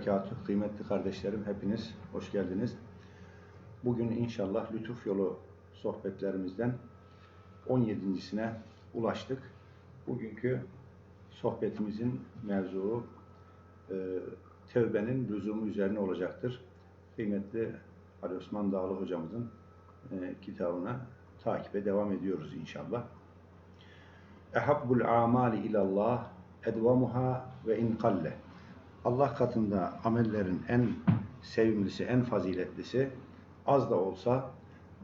Berekatuhu. Kıymetli kardeşlerim hepiniz hoş geldiniz. Bugün inşallah Lütuf Yolu sohbetlerimizden 17.sine ulaştık. Bugünkü sohbetimizin mevzuu e, tevbenin lüzumu üzerine olacaktır. Kıymetli Ali Osman Dağlı hocamızın e, kitabına takibe devam ediyoruz inşallah. Ehabbul amali ilallah edvamuha ve in kalle. Allah katında amellerin en sevimlisi, en faziletlisi az da olsa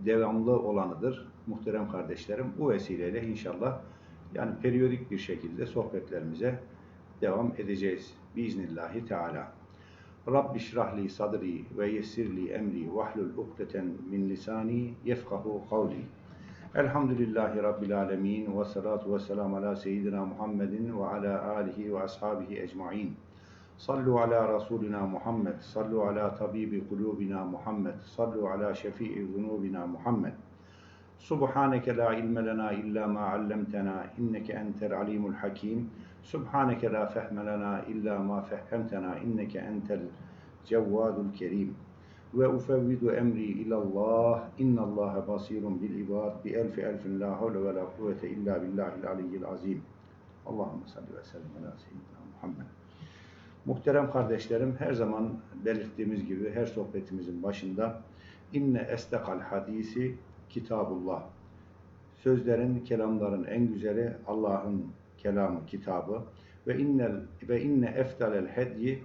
devamlı olanıdır. Muhterem kardeşlerim bu vesileyle inşallah yani periyodik bir şekilde sohbetlerimize devam edeceğiz. Biiznillahü Teala. Rabbi şrahli sadri ve yessirli emri vahlul ukdeten min lisani yefkahu kavli. Elhamdülillahi Rabbil alemin ve salatu ve selamu ala seyyidina Muhammedin ve ala alihi ve ashabihi ecmain. Sallu ala Resulina Muhammed, sallu ala tabibi kulubina Muhammed, sallu ala şefii zunubina Muhammed. Subhaneke la ilme lena illa ma allamtena inneke entel alimul hakim. Subhaneke la fehme lena illa ma fehhemtena inneke entel cevvadul kerim. Ve ufevvidu emri ilallah innallaha basirun bil ibad bi elfi elfin la havle ve la kuvvete illa billahil aliyyil azim. Allahümme salli ve sellem ala seyyidina Muhammed. Muhterem kardeşlerim her zaman belirttiğimiz gibi her sohbetimizin başında inne estekal hadisi kitabullah. Sözlerin, kelamların en güzeli Allah'ın kelamı, kitabı ve innel ve inne eftalel hedyi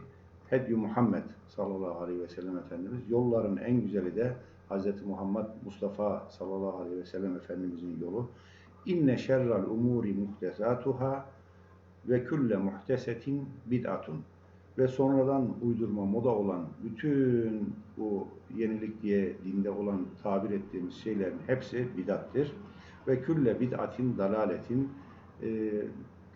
hedyu Muhammed sallallahu aleyhi ve sellem Efendimiz. Yolların en güzeli de Hz. Muhammed Mustafa sallallahu aleyhi ve sellem Efendimizin yolu. İnne şerrel umuri muhtesatuhâ ve külle muhtesetin bid'atun. Ve sonradan uydurma moda olan bütün bu yenilik diye dinde olan tabir ettiğimiz şeylerin hepsi bidattir. Ve külle bid'atin dalaletin e,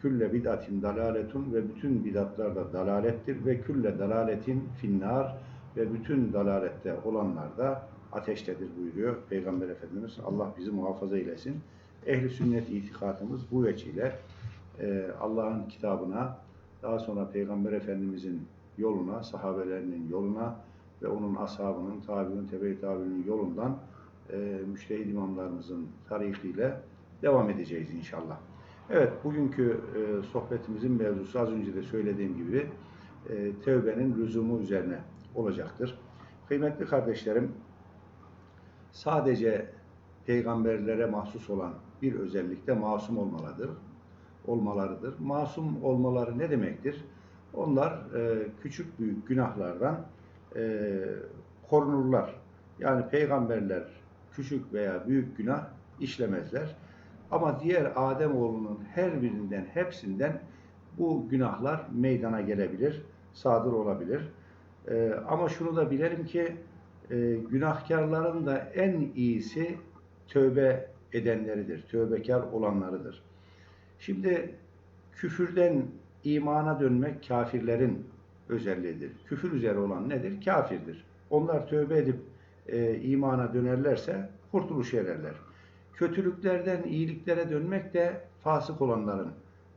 külle bid'atin dalaletun ve bütün bidatlar da dalalettir ve külle dalaletin finnar ve bütün dalalette olanlar da ateştedir buyuruyor Peygamber Efendimiz. Allah bizi muhafaza eylesin. Ehli sünnet itikadımız bu veçile e, Allah'ın kitabına, daha sonra Peygamber Efendimizin yoluna, sahabelerinin yoluna ve onun ashabının, tabi'in, tebe-i tabi'nin yolundan e, müştehid imamlarımızın tarihiyle devam edeceğiz inşallah. Evet, bugünkü e, sohbetimizin mevzusu az önce de söylediğim gibi e, tevbenin lüzumu üzerine olacaktır. Kıymetli kardeşlerim, sadece peygamberlere mahsus olan bir özellikte masum olmalıdır. Olmalarıdır. Masum olmaları ne demektir? Onlar e, küçük büyük günahlardan e, korunurlar. Yani peygamberler küçük veya büyük günah işlemezler. Ama diğer Adem oğlunun her birinden, hepsinden bu günahlar meydana gelebilir, sadır olabilir. Ee, ama şunu da bilelim ki e, günahkarların da en iyisi tövbe edenleridir, tövbekar olanlarıdır. Şimdi küfürden imana dönmek kafirlerin özelliğidir. Küfür üzere olan nedir? Kafirdir. Onlar tövbe edip e, imana dönerlerse kurtuluş ererler kötülüklerden iyiliklere dönmek de fasık olanların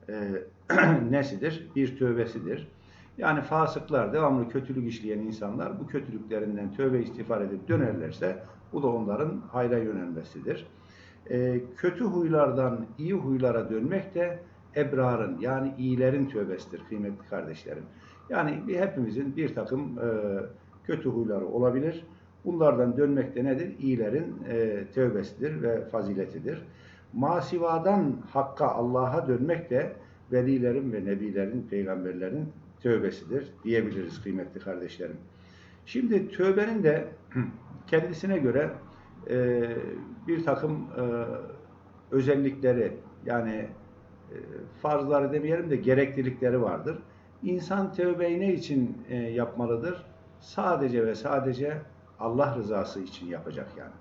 e, nesidir? Bir tövbesidir. Yani fasıklar, devamlı kötülük işleyen insanlar bu kötülüklerinden tövbe istiğfar edip dönerlerse bu da onların hayra yönelmesidir. E, kötü huylardan iyi huylara dönmek de ebrarın yani iyilerin tövbesidir kıymetli kardeşlerim. Yani hepimizin bir takım e, kötü huyları olabilir Bunlardan dönmek de nedir? İyilerin e, tövbesidir ve faziletidir. Masivadan Hakk'a, Allah'a dönmek de velilerin ve nebilerin, peygamberlerin tövbesidir diyebiliriz kıymetli kardeşlerim. Şimdi tövbenin de kendisine göre e, bir takım e, özellikleri yani e, farzları demeyelim de gereklilikleri vardır. İnsan tövbeyi ne için e, yapmalıdır? Sadece ve sadece Allah rızası için yapacak yani.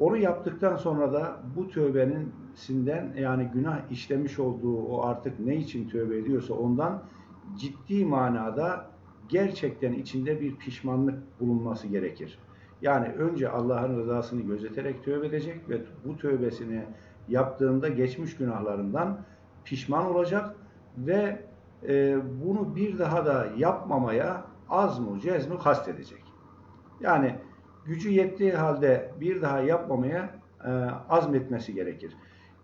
Onu yaptıktan sonra da bu tövbenin sinden yani günah işlemiş olduğu o artık ne için tövbe ediyorsa ondan ciddi manada gerçekten içinde bir pişmanlık bulunması gerekir. Yani önce Allah'ın rızasını gözeterek tövbe edecek ve bu tövbesini yaptığında geçmiş günahlarından pişman olacak ve e, bunu bir daha da yapmamaya azmu cezmu kastedecek. Yani gücü yettiği halde bir daha yapmamaya e, azmetmesi gerekir.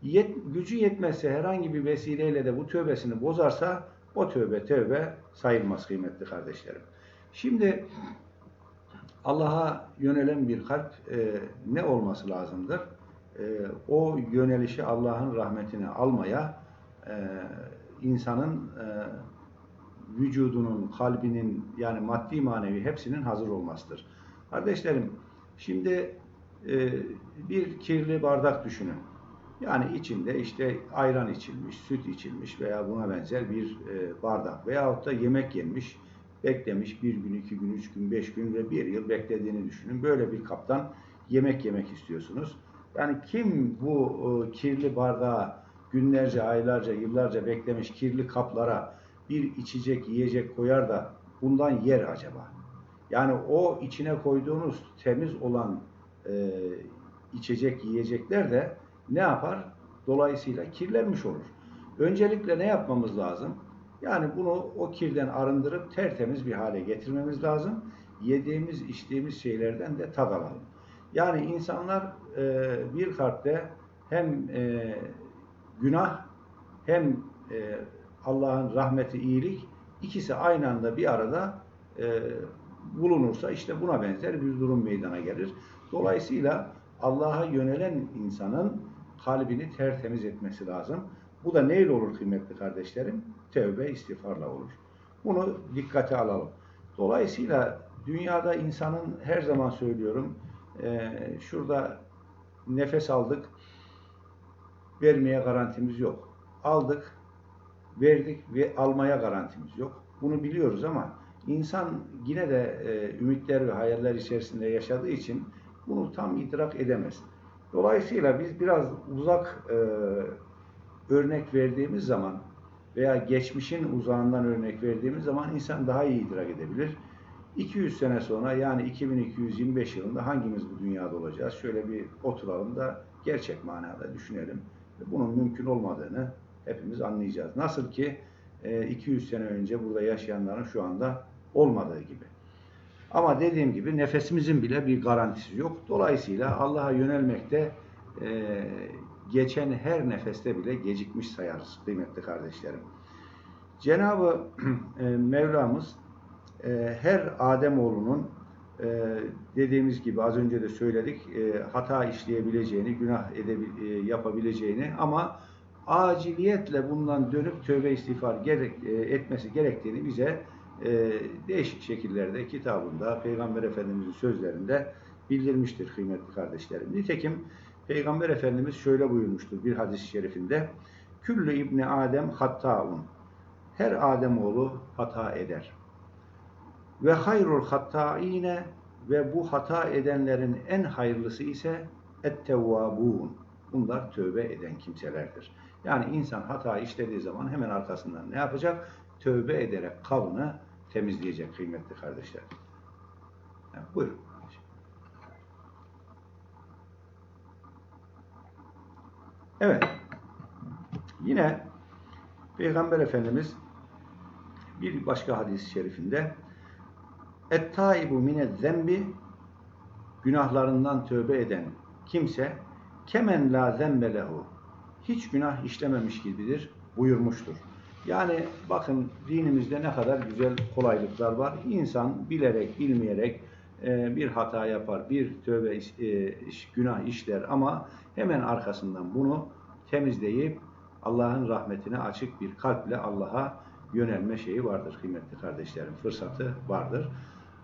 Yet, gücü yetmezse herhangi bir vesileyle de bu tövbesini bozarsa o tövbe tövbe sayılmaz kıymetli kardeşlerim. Şimdi Allah'a yönelen bir kalp e, ne olması lazımdır? E, o yönelişi Allah'ın rahmetine almaya e, insanın e, vücudunun, kalbinin yani maddi manevi hepsinin hazır olmasıdır. Kardeşlerim şimdi e, bir kirli bardak düşünün. Yani içinde işte ayran içilmiş, süt içilmiş veya buna benzer bir e, bardak veyahut da yemek yenmiş, beklemiş bir gün, iki gün, üç gün, beş gün ve bir yıl beklediğini düşünün. Böyle bir kaptan yemek yemek istiyorsunuz. Yani kim bu e, kirli bardağı günlerce, aylarca, yıllarca beklemiş kirli kaplara bir içecek, yiyecek koyar da bundan yer acaba? Yani o içine koyduğunuz temiz olan e, içecek, yiyecekler de ne yapar? Dolayısıyla kirlenmiş olur. Öncelikle ne yapmamız lazım? Yani bunu o kirden arındırıp tertemiz bir hale getirmemiz lazım. Yediğimiz, içtiğimiz şeylerden de tad alalım. Yani insanlar e, bir kalpte hem e, günah hem e, Allah'ın rahmeti, iyilik ikisi aynı anda bir arada e, bulunursa işte buna benzer bir durum meydana gelir. Dolayısıyla Allah'a yönelen insanın kalbini tertemiz etmesi lazım. Bu da neyle olur kıymetli kardeşlerim? Tevbe, istiğfarla olur. Bunu dikkate alalım. Dolayısıyla dünyada insanın her zaman söylüyorum, e, şurada nefes aldık, vermeye garantimiz yok. Aldık, verdik ve almaya garantimiz yok. Bunu biliyoruz ama insan yine de e, ümitler ve hayaller içerisinde yaşadığı için bunu tam idrak edemez. Dolayısıyla biz biraz uzak e, örnek verdiğimiz zaman veya geçmişin uzağından örnek verdiğimiz zaman insan daha iyi idrak edebilir. 200 sene sonra yani 2225 yılında hangimiz bu dünyada olacağız? Şöyle bir oturalım da gerçek manada düşünelim. Bunun mümkün olmadığını hepimiz anlayacağız. Nasıl ki 200 e, sene önce burada yaşayanların şu anda olmadığı gibi. Ama dediğim gibi nefesimizin bile bir garantisi yok. Dolayısıyla Allah'a yönelmekte e, geçen her nefeste bile gecikmiş sayarız kıymetli kardeşlerim. Cenab-ı e, Mevlamız e, her Ademoğlunun e, dediğimiz gibi az önce de söyledik e, hata işleyebileceğini, günah edebil, e, yapabileceğini ama aciliyetle bundan dönüp tövbe istiğfar gerek, e, etmesi gerektiğini bize e, değişik şekillerde kitabında, Peygamber Efendimiz'in sözlerinde bildirmiştir kıymetli kardeşlerim. Nitekim Peygamber Efendimiz şöyle buyurmuştur bir hadis-i şerifinde. Küllü İbni Adem hattaun. Her Adem oğlu hata eder. Ve hayrul hattaine ve bu hata edenlerin en hayırlısı ise ettevvabun. Bunlar tövbe eden kimselerdir. Yani insan hata işlediği zaman hemen arkasından ne yapacak? Tövbe ederek kavını temizleyecek kıymetli kardeşler. Yani buyurun. Evet. Yine Peygamber Efendimiz bir başka hadis-i şerifinde Et-taibu mine zembi günahlarından tövbe eden kimse kemen la zembe lehu hiç günah işlememiş gibidir buyurmuştur. Yani bakın dinimizde ne kadar güzel kolaylıklar var. İnsan bilerek, bilmeyerek e, bir hata yapar, bir tövbe e, günah işler ama hemen arkasından bunu temizleyip Allah'ın rahmetine açık bir kalple Allah'a yönelme şeyi vardır kıymetli kardeşlerim. Fırsatı vardır.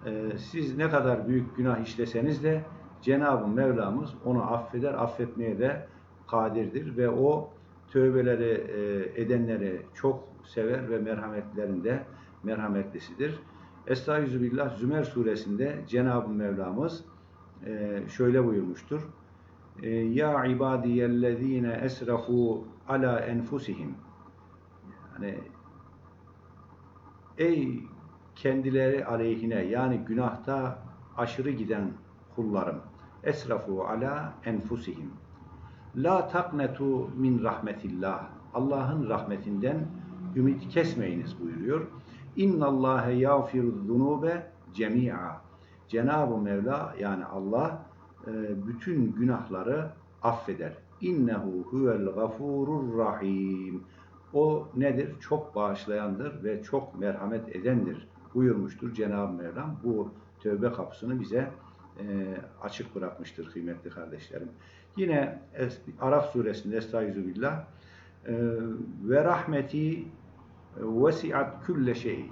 E, siz ne kadar büyük günah işleseniz de Cenab-ı Mevlamız onu affeder, affetmeye de kadirdir ve o tövbeleri e, edenleri çok sever ve merhametlerinde merhametlisidir. Estağfirullah Zümer suresinde Cenab-ı Mevlamız e, şöyle buyurmuştur. E, ya ibadiyellezine esrafu ala enfusihim. Yani ey kendileri aleyhine yani günahta aşırı giden kullarım. Esrafu ala enfusihim. La taknetu min rahmetillah. Allah'ın rahmetinden ümit kesmeyiniz buyuruyor. İnna Allahe yağfiru zunube cemi'a. Cenab-ı Mevla yani Allah e, bütün günahları affeder. İnnehu huvel gafurur rahim. O nedir? Çok bağışlayandır ve çok merhamet edendir buyurmuştur Cenab-ı Mevlam. Bu tövbe kapısını bize e, açık bırakmıştır kıymetli kardeşlerim. Yine Araf suresinde Estaizu billah e, ve rahmeti vesiat külle şey.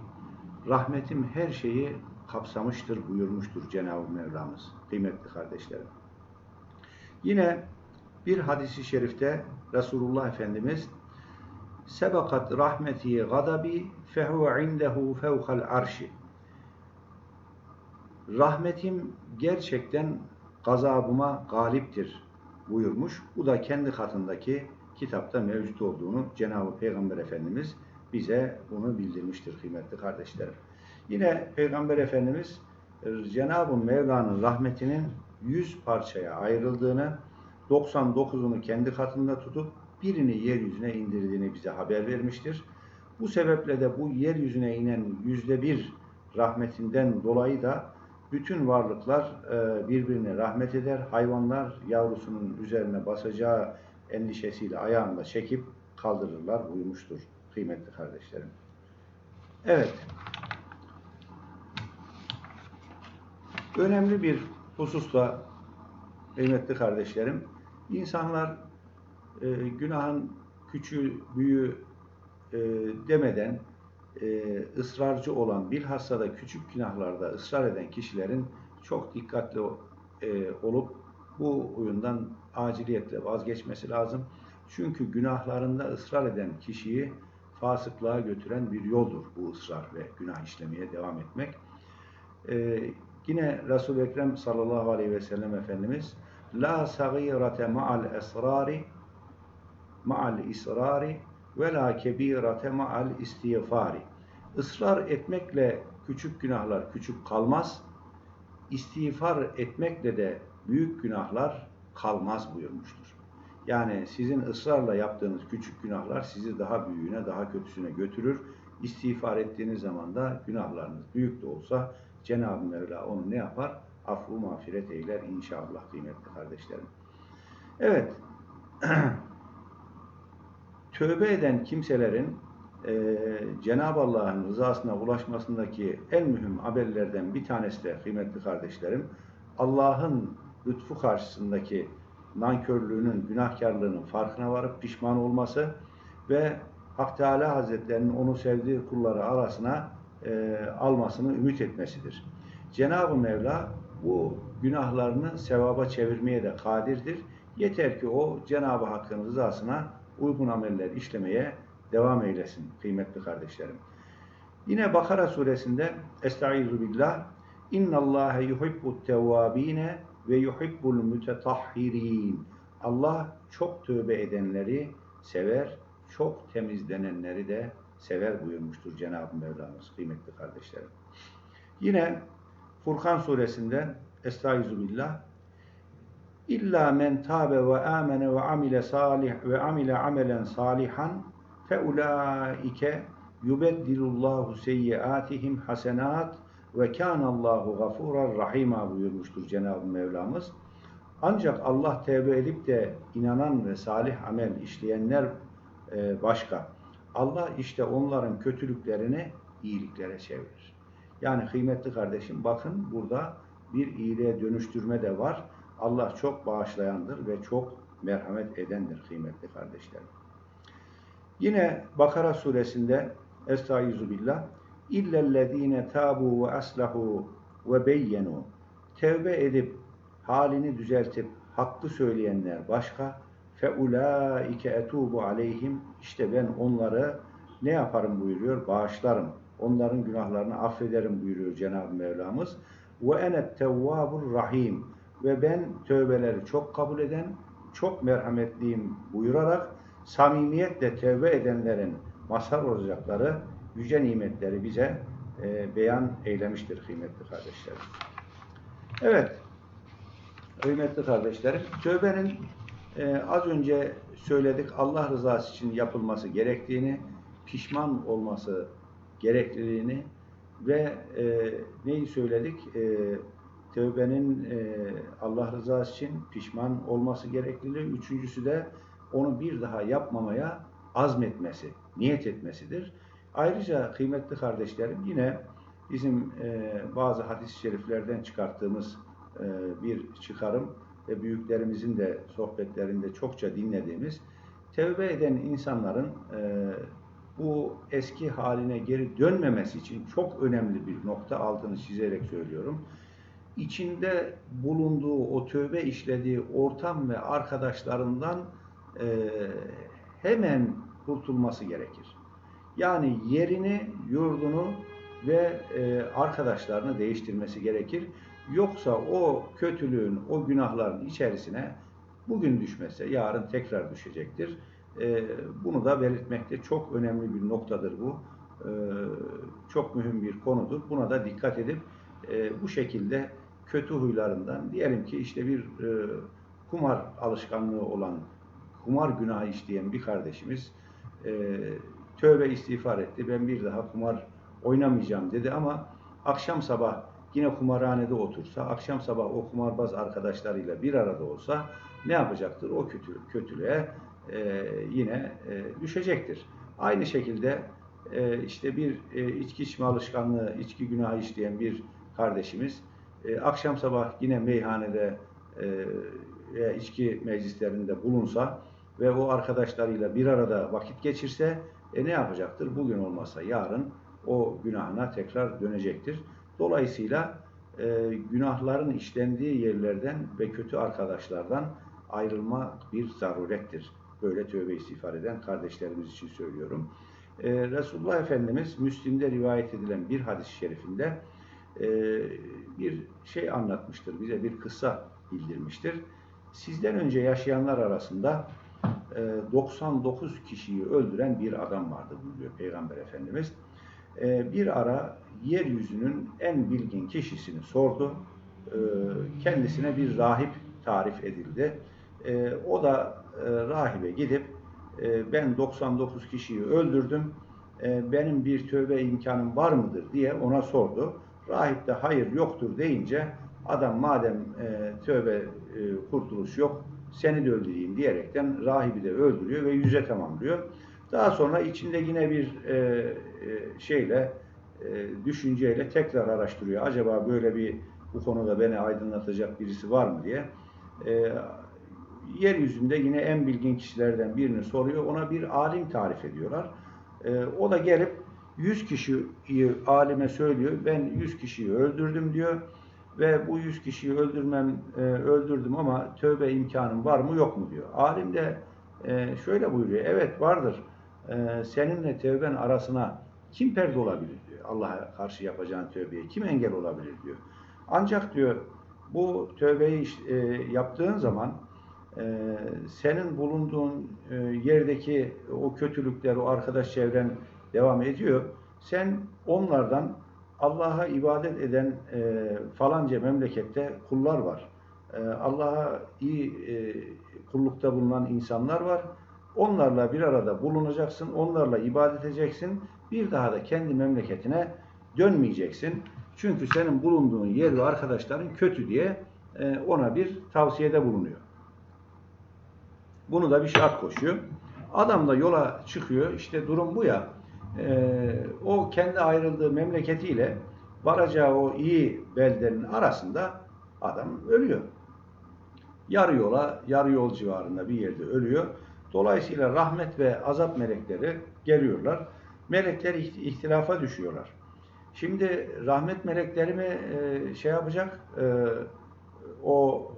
Rahmetim her şeyi kapsamıştır buyurmuştur Cenab-ı Mevlamız. Kıymetli kardeşlerim. Yine bir hadisi şerifte Resulullah Efendimiz sebakat rahmeti gadabi fehuve indehu fevkal arşi rahmetim gerçekten gazabıma galiptir buyurmuş. Bu da kendi katındaki kitapta mevcut olduğunu Cenab-ı Peygamber Efendimiz bize bunu bildirmiştir kıymetli kardeşlerim. Yine Peygamber Efendimiz Cenab-ı Mevla'nın rahmetinin 100 parçaya ayrıldığını, 99'unu kendi katında tutup birini yeryüzüne indirdiğini bize haber vermiştir. Bu sebeple de bu yeryüzüne inen yüzde bir rahmetinden dolayı da bütün varlıklar e, birbirine rahmet eder. Hayvanlar yavrusunun üzerine basacağı endişesiyle ayağında çekip kaldırırlar buyurmuştur kıymetli kardeşlerim. Evet. Önemli bir hususla kıymetli kardeşlerim, insanlar e, günahın küçüğü, büyüğü e, demeden e, ısrarcı olan, bilhassa da küçük günahlarda ısrar eden kişilerin çok dikkatli e, olup bu oyundan aciliyetle vazgeçmesi lazım. Çünkü günahlarında ısrar eden kişiyi fasıklığa götüren bir yoldur bu ısrar ve günah işlemeye devam etmek. E, yine Resul-i Ekrem sallallahu aleyhi ve sellem Efendimiz La sagirete ma'al esrari ma'al israri ve la kebirete ma'al istiğfari. Israr etmekle küçük günahlar küçük kalmaz. İstiğfar etmekle de büyük günahlar kalmaz buyurmuştur. Yani sizin ısrarla yaptığınız küçük günahlar sizi daha büyüğüne, daha kötüsüne götürür. İstiğfar ettiğiniz zaman da günahlarınız büyük de olsa Cenab-ı Mevla onu ne yapar? Affu mağfiret eyler inşallah kıymetli kardeşlerim. Evet. Tövbe eden kimselerin e, Cenab-ı Allah'ın rızasına ulaşmasındaki en mühim haberlerden bir tanesi de kıymetli kardeşlerim, Allah'ın lütfu karşısındaki nankörlüğünün, günahkarlığının farkına varıp pişman olması ve Hak Teala Hazretlerinin onu sevdiği kulları arasına e, almasını ümit etmesidir. Cenab-ı Mevla bu günahlarını sevaba çevirmeye de kadirdir. Yeter ki o Cenab-ı Hakk'ın rızasına uygun ameller işlemeye devam eylesin kıymetli kardeşlerim. Yine Bakara suresinde Estaizu billah İnna Allah yuhibbut tevvabine ve yuhibbul mutetahhirin. Allah çok tövbe edenleri sever, çok temizlenenleri de sever buyurmuştur Cenab-ı Mevlamız kıymetli kardeşlerim. Yine Furkan suresinde Estaizu billah İlla men tabe ve amene ve amile salih ve amile amelen salihan fe ulaike yubeddilullahu seyyiatihim hasenat ve kânallahu gafurar rahima buyurmuştur Cenab-ı Mevlamız. Ancak Allah tevbe edip de inanan ve salih amel işleyenler e, başka. Allah işte onların kötülüklerini iyiliklere çevirir. Yani kıymetli kardeşim bakın burada bir iyiliğe dönüştürme de var. Allah çok bağışlayandır ve çok merhamet edendir kıymetli kardeşlerim. Yine Bakara suresinde Estaizu billah İllellezine tabu ve aslahu ve beyyenu. Tevbe edip halini düzeltip hakkı söyleyenler başka. Fe ulaike etubu aleyhim. İşte ben onları ne yaparım buyuruyor? Bağışlarım. Onların günahlarını affederim buyuruyor Cenab-ı Mevlamız. Ve enet tevvabur rahim. Ve ben tövbeleri çok kabul eden, çok merhametliyim buyurarak samimiyetle tövbe edenlerin mazhar olacakları yüce nimetleri bize e, beyan eylemiştir kıymetli kardeşlerim. Evet, kıymetli kardeşlerim, tövbenin e, az önce söyledik Allah rızası için yapılması gerektiğini, pişman olması gerekliliğini ve e, neyi söyledik? E, tövbenin e, Allah rızası için pişman olması gerekliliği. Üçüncüsü de onu bir daha yapmamaya azmetmesi, niyet etmesidir. Ayrıca kıymetli kardeşlerim yine bizim e, bazı hadis-i şeriflerden çıkarttığımız e, bir çıkarım ve büyüklerimizin de sohbetlerinde çokça dinlediğimiz tevbe eden insanların e, bu eski haline geri dönmemesi için çok önemli bir nokta altını çizerek söylüyorum. İçinde bulunduğu, o tövbe işlediği ortam ve arkadaşlarından e, hemen kurtulması gerekir. Yani yerini, yurdunu ve e, arkadaşlarını değiştirmesi gerekir. Yoksa o kötülüğün, o günahların içerisine bugün düşmese yarın tekrar düşecektir. E, bunu da belirtmekte çok önemli bir noktadır bu. E, çok mühim bir konudur. Buna da dikkat edip e, bu şekilde kötü huylarından diyelim ki işte bir e, kumar alışkanlığı olan, kumar günahı işleyen bir kardeşimiz e, tövbe istiğfar etti. Ben bir daha kumar oynamayacağım dedi ama akşam sabah yine kumarhanede otursa, akşam sabah o kumarbaz arkadaşlarıyla bir arada olsa ne yapacaktır? O kötü, kötülüğe e, yine e, düşecektir. Aynı şekilde e, işte bir e, içki içme alışkanlığı, içki günahı işleyen bir kardeşimiz e, akşam sabah yine meyhanede e, veya içki meclislerinde bulunsa ve o arkadaşlarıyla bir arada vakit geçirse e, ne yapacaktır? Bugün olmazsa yarın o günahına tekrar dönecektir. Dolayısıyla e, günahların işlendiği yerlerden ve kötü arkadaşlardan ayrılma bir zarurettir. Böyle tövbe istiğfar eden kardeşlerimiz için söylüyorum. E, Resulullah Efendimiz Müslim'de rivayet edilen bir hadis-i şerifinde e, bir şey anlatmıştır. Bize bir kıssa bildirmiştir. Sizden önce yaşayanlar arasında 99 e, kişiyi öldüren bir adam vardı buyuruyor Peygamber Efendimiz. E, bir ara yeryüzünün en bilgin kişisini sordu. E, kendisine bir rahip tarif edildi. O da rahibe gidip ben 99 kişiyi öldürdüm. Benim bir tövbe imkanım var mıdır diye ona sordu. Rahip de hayır yoktur deyince adam madem tövbe kurtuluş yok seni de öldüreyim diyerekten rahibi de öldürüyor ve yüze tamamlıyor. Daha sonra içinde yine bir e, e, şeyle, e, düşünceyle tekrar araştırıyor. Acaba böyle bir bu konuda beni aydınlatacak birisi var mı diye. E, yeryüzünde yine en bilgin kişilerden birini soruyor. Ona bir alim tarif ediyorlar. E, o da gelip 100 kişiyi alime söylüyor. Ben 100 kişiyi öldürdüm diyor ve bu 100 kişiyi öldürmem e, öldürdüm ama tövbe imkanım var mı yok mu diyor. Alim de e, şöyle buyuruyor. Evet vardır. E, seninle tövben arasına kim perde olabilir diyor. Allah'a karşı yapacağın tövbeye kim engel olabilir diyor. Ancak diyor bu tövbeyi e, yaptığın zaman e, senin bulunduğun e, yerdeki o kötülükler, o arkadaş çevren devam ediyor. Sen onlardan Allah'a ibadet eden e, falanca memlekette kullar var. E, Allah'a iyi e, kullukta bulunan insanlar var. Onlarla bir arada bulunacaksın, onlarla ibadet edeceksin. Bir daha da kendi memleketine dönmeyeceksin. Çünkü senin bulunduğun yer ve arkadaşların kötü diye e, ona bir tavsiyede bulunuyor. Bunu da bir şart koşuyor. Adam da yola çıkıyor. İşte durum bu ya o kendi ayrıldığı memleketiyle varacağı o iyi beldenin arasında adam ölüyor. Yarı yola, yarı yol civarında bir yerde ölüyor. Dolayısıyla rahmet ve azap melekleri geliyorlar. Melekler ihtilafa düşüyorlar. Şimdi rahmet melekleri mi e, şey yapacak, e, o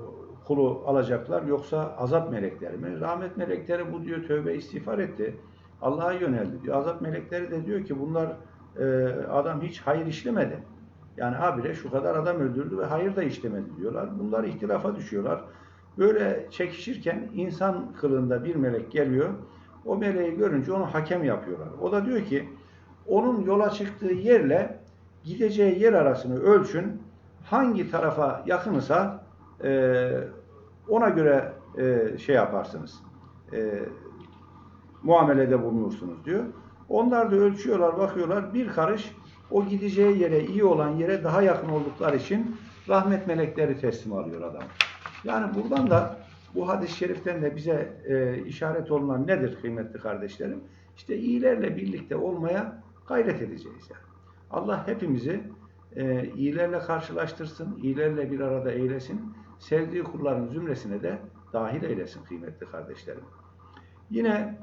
kulu alacaklar yoksa azap melekleri mi? Rahmet melekleri bu diyor tövbe istiğfar etti. Allah'a yöneldi diyor. Azap melekleri de diyor ki bunlar e, adam hiç hayır işlemedi. Yani habire şu kadar adam öldürdü ve hayır da işlemedi diyorlar. Bunlar ihtilafa düşüyorlar. Böyle çekişirken insan kılında bir melek geliyor. O meleği görünce onu hakem yapıyorlar. O da diyor ki onun yola çıktığı yerle gideceği yer arasını ölçün. Hangi tarafa yakınsa e, ona göre e, şey yaparsınız. E, muamelede bulunursunuz diyor. Onlar da ölçüyorlar, bakıyorlar. Bir karış o gideceği yere, iyi olan yere daha yakın oldukları için rahmet melekleri teslim alıyor adam. Yani buradan da bu hadis-i şeriften de bize e, işaret olunan nedir kıymetli kardeşlerim? İşte iyilerle birlikte olmaya gayret edeceğiz yani. Allah hepimizi e, iyilerle karşılaştırsın, iyilerle bir arada eylesin, sevdiği kulların zümresine de dahil eylesin kıymetli kardeşlerim. Yine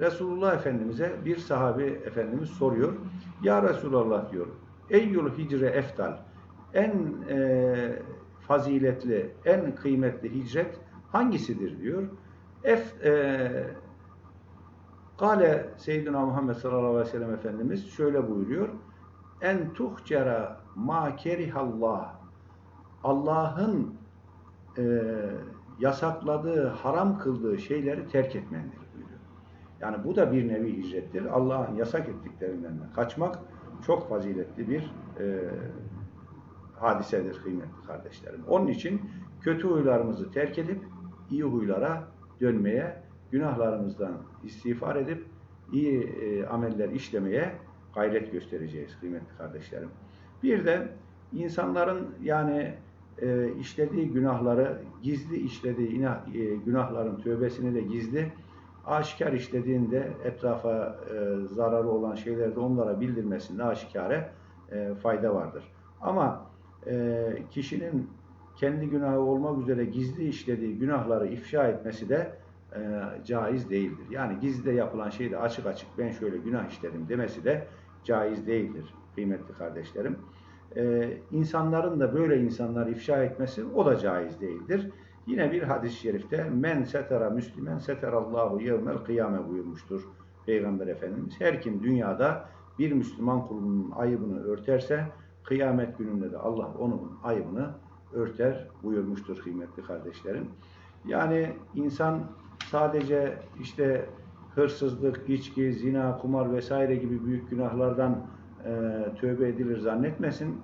Resulullah Efendimiz'e bir sahabi Efendimiz soruyor. Ya Resulallah diyor, Eyyul hicre eftal, en e, faziletli, en kıymetli hicret hangisidir diyor. Ef, e, Kale Seyyidina Muhammed sallallahu aleyhi ve sellem Efendimiz şöyle buyuruyor. En tuhcera ma kerihallah. Allah'ın e, yasakladığı, haram kıldığı şeyleri terk etmendir. Yani bu da bir nevi hicrettir. Allah'ın yasak ettiklerinden de kaçmak çok faziletli bir e, hadisedir kıymetli kardeşlerim. Onun için kötü huylarımızı terk edip iyi huylara dönmeye, günahlarımızdan istiğfar edip iyi e, ameller işlemeye gayret göstereceğiz kıymetli kardeşlerim. Bir de insanların yani e, işlediği günahları, gizli işlediği e, günahların tövbesini de gizli, aşikar işlediğinde etrafa e, zararı olan şeyleri de onlara bildirmesinde aşikare e, fayda vardır. Ama e, kişinin kendi günahı olmak üzere gizli işlediği günahları ifşa etmesi de e, caiz değildir. Yani gizli de yapılan şeyde açık açık ben şöyle günah işledim demesi de caiz değildir kıymetli kardeşlerim. E, insanların da böyle insanlar ifşa etmesi o da caiz değildir. Yine bir hadis-i şerifte men setera müslimen seterallahu yevmel kıyame buyurmuştur Peygamber Efendimiz. Her kim dünyada bir Müslüman kulunun ayıbını örterse kıyamet gününde de Allah onun ayıbını örter buyurmuştur kıymetli kardeşlerim. Yani insan sadece işte hırsızlık, içki, zina, kumar vesaire gibi büyük günahlardan e, tövbe edilir zannetmesin.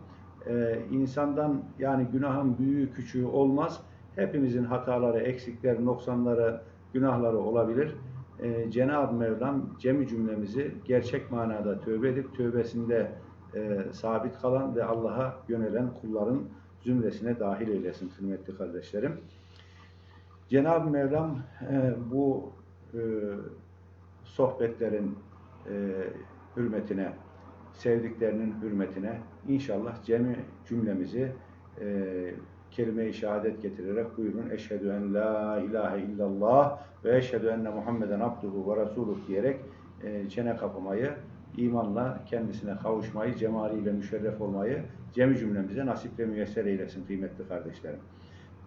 E, insandan yani günahın büyüğü küçüğü olmaz. Hepimizin hataları, eksikleri, noksanları, günahları olabilir. E, Cenab-ı Mevlam cemi cümlemizi gerçek manada tövbe edip tövbesinde e, sabit kalan ve Allah'a yönelen kulların zümresine dahil eylesin kıymetli kardeşlerim. Cenab-ı Mevlam e, bu e, sohbetlerin e, hürmetine, sevdiklerinin hürmetine inşallah cemi cümlemizi e, kelime-i şehadet getirerek buyurun eşhedü en la ilahe illallah ve eşhedü enne Muhammeden abduhu ve resuluh diyerek e, çene kapamayı, imanla kendisine kavuşmayı, cemaliyle müşerref olmayı cemi cümlemize nasip ve müyesser eylesin kıymetli kardeşlerim.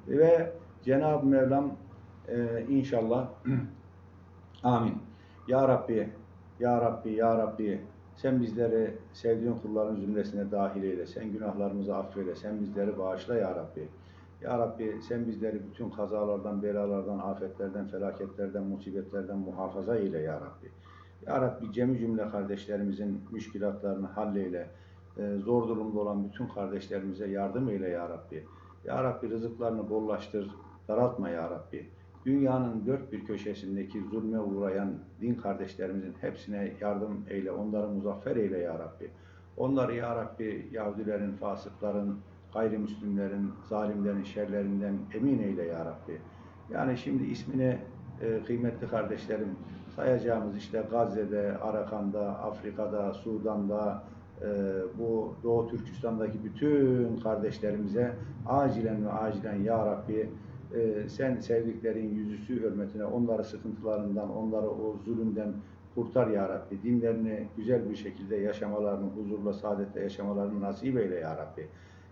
Ve Cenab-ı Mevlam e, inşallah amin. Ya Rabbi, Ya Rabbi, Ya Rabbi sen bizleri sevdiğin kulların zümresine dahil eyle. Sen günahlarımızı affeyle. Sen bizleri bağışla Ya Rabbi. Ya Rabbi sen bizleri bütün kazalardan, belalardan, afetlerden, felaketlerden, musibetlerden muhafaza eyle Ya Rabbi. Ya Rabbi cemi cümle kardeşlerimizin müşkilatlarını halleyle. E, zor durumda olan bütün kardeşlerimize yardım eyle Ya Rabbi. Ya Rabbi rızıklarını bollaştır, daraltma Ya Rabbi. Dünyanın dört bir köşesindeki zulme uğrayan din kardeşlerimizin hepsine yardım eyle, onları muzaffer eyle Ya Rabbi. Onları Ya Rabbi Yahudilerin, fasıkların, gayrimüslimlerin, zalimlerin şerlerinden emin eyle Ya Rabbi. Yani şimdi ismini e, kıymetli kardeşlerim sayacağımız işte Gazze'de, Arakan'da, Afrika'da, Sudan'da, e, bu Doğu Türkistan'daki bütün kardeşlerimize acilen ve acilen Ya Rabbi e, sen sevdiklerin yüzüsü hürmetine onları sıkıntılarından, onları o zulümden kurtar Ya Rabbi. Dinlerini güzel bir şekilde yaşamalarını, huzurla, saadetle yaşamalarını nasip eyle Ya Rabbi.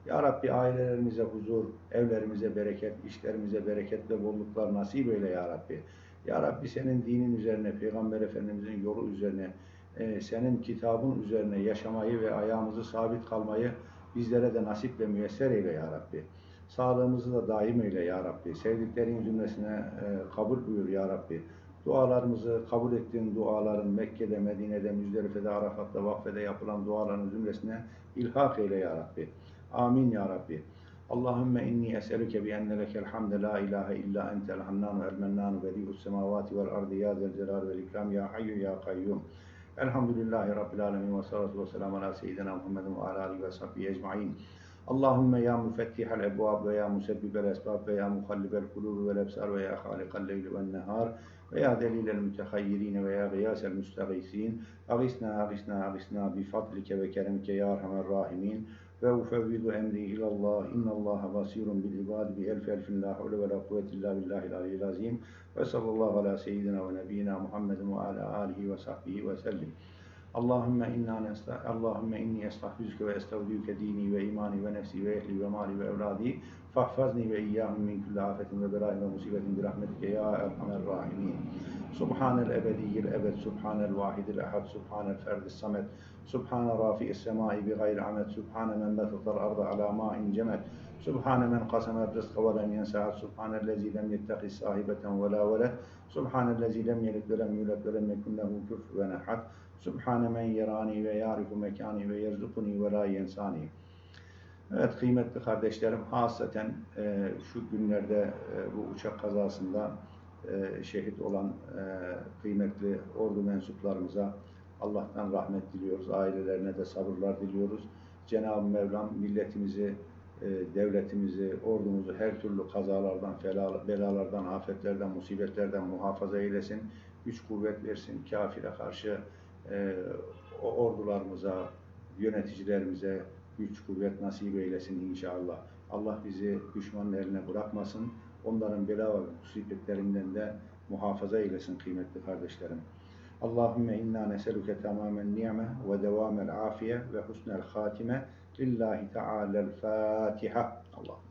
Ya Rabbi ailelerimize huzur, evlerimize bereket, işlerimize bereket ve bolluklar nasip eyle Ya Rabbi. Ya Rabbi senin dinin üzerine, Peygamber Efendimizin yolu üzerine, e, senin kitabın üzerine yaşamayı ve ayağımızı sabit kalmayı bizlere de nasip ve müyesser eyle Ya Rabbi. Sağlığımızı da daim eyle Ya Rabbi. Sevdiklerin cümlesine e, kabul buyur Ya Rabbi. Dualarımızı kabul ettiğin duaların Mekke'de, Medine'de, Müzdelife'de, Arafat'ta, Vakfe'de yapılan duaların zümresine ilhak eyle Ya Rabbi. Amin Ya Rabbi. Allahümme inni es'eluke bi enne lekel hamde la ilahe illa entel hannanu el mennanu bedi'us semavati vel ardi ya zel celal vel ikram ya hayyu ya kayyum. Elhamdülillahi Rabbil Alemin ve salatu ve selamu ala seyyidina Muhammedin ve ala alihi ve sahbihi ecma'in. Allahümme ya müfettihal ebvab ve ya musebbibel esbab ve ya muhallibel kulubi vel ebsar ve ya halikal leyli vel nehar ve ya delilel mütehayyirin ve ya gıyasel müstagîsîn. Agisna, agisna, agisna bi fadlike ve keremike ya erhamer rahimin. Ve ufevvidu emri ilallah. İnnallâhe basirun bil ibad bi elf elfin la havle ve la kuvvete illa billahil aliyyil azim. Ve sallallahu ala seyyidina ve nebiyyina Muhammedin ve ala alihi ve sahbihi ve sellim. Allahümme inna nesta Allahümme inni estahfizuke ve estevdiuke dini ve imani ve nefsi ve ehli ve mali ve evladi fahfazni ve iyyahum min kulli afetin ve belain ve musibetin bi rahmetike ya erhamer rahimin. Subhanel ebediyyil ebed, Subhanel vahidil ehad, Subhanel ferdis samet, Subhane rafi'is semai bi gayri amet, Subhane men betetel arda ala ma'in cemet, Subhane men qasemer rızka ve lem yensahat, Subhanellezi lem yettehis sahibeten ve la veled, Subhanellezi lem yelit ve lem yulet ve lem yekun lehu küfüven ehad, Subhane men yerani ve yarifu mekani ve yerzukuni ve la. Evet kıymetli kardeşlerim, hasaten e, şu günlerde e, bu uçak kazasında e, şehit olan e, kıymetli ordu mensuplarımıza Allah'tan rahmet diliyoruz. Ailelerine de sabırlar diliyoruz. Cenab-ı Mevlam milletimizi, e, devletimizi, ordumuzu her türlü kazalardan, belalardan, afetlerden, musibetlerden muhafaza eylesin. Güç kuvvet versin. Kafire karşı e, ordularımıza, yöneticilerimize güç kuvvet nasip eylesin inşallah. Allah bizi düşmanın eline bırakmasın. Onların bela ve musibetlerinden de muhafaza eylesin kıymetli kardeşlerim. اللهم إنا نسألك تمام النعمة ودوام العافية وحسن الخاتمة لله تعالى الفاتحة. اللهم